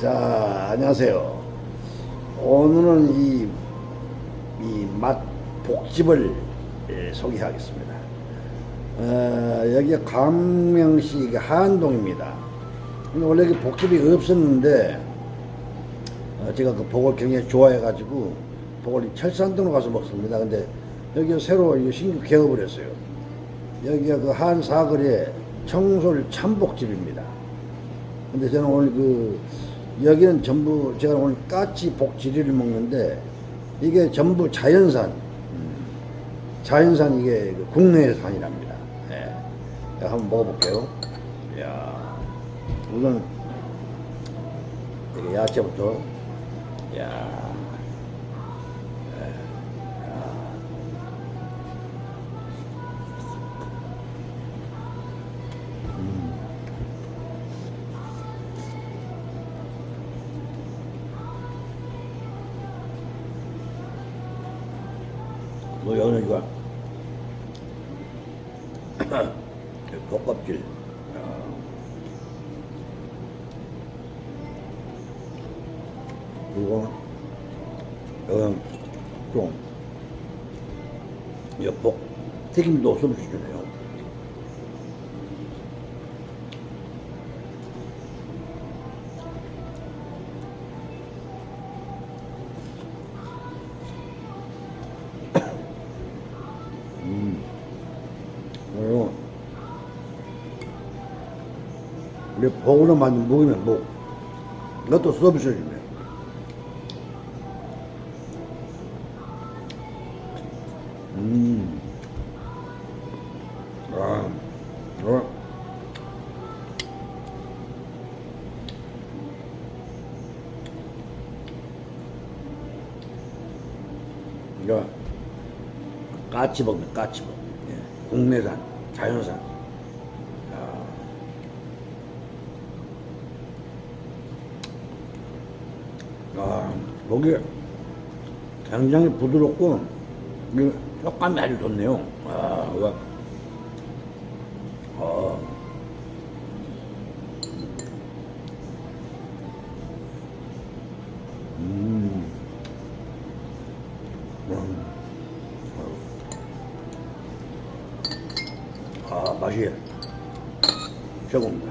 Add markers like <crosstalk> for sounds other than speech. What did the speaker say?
자, 안녕하세요. 오늘은 이, 이 맛 복집을 예, 소개하겠습니다. 어, 여기가 광명시 한동입니다. 근데 원래 그 복집이 없었는데, 어, 제가 그 복을 굉장히 좋아해가지고, 복을 철산동으로 가서 먹습니다. 근데 여기가 새로 신규 개업을 했어요. 여기가 그 한 사거리에 청솔 참복집입니다. 근데 저는 오늘 그 여기는 전부 제가 오늘 까치 복지리를 먹는데 이게 전부 자연산 음, 자연산 이게 그 국내산이랍니다. 예. 한번 먹어볼게요. 야 우선 야채부터 야. 뭐 이거. 볶밥질. <coughs> 그리고 여기는 좀 여복 튀김도 서비스 주네요 우리 복으로 만든 무기면 목 이것도 서비스 주네 음. 아, 어. 이거 까치복네 까치복 예. 국내산 자연산 야. 아, 고기 굉장히 부드럽고 이 식감이 아주 좋네요 아, 이거 아. 음. 음. 아, 맛이 최고입니다.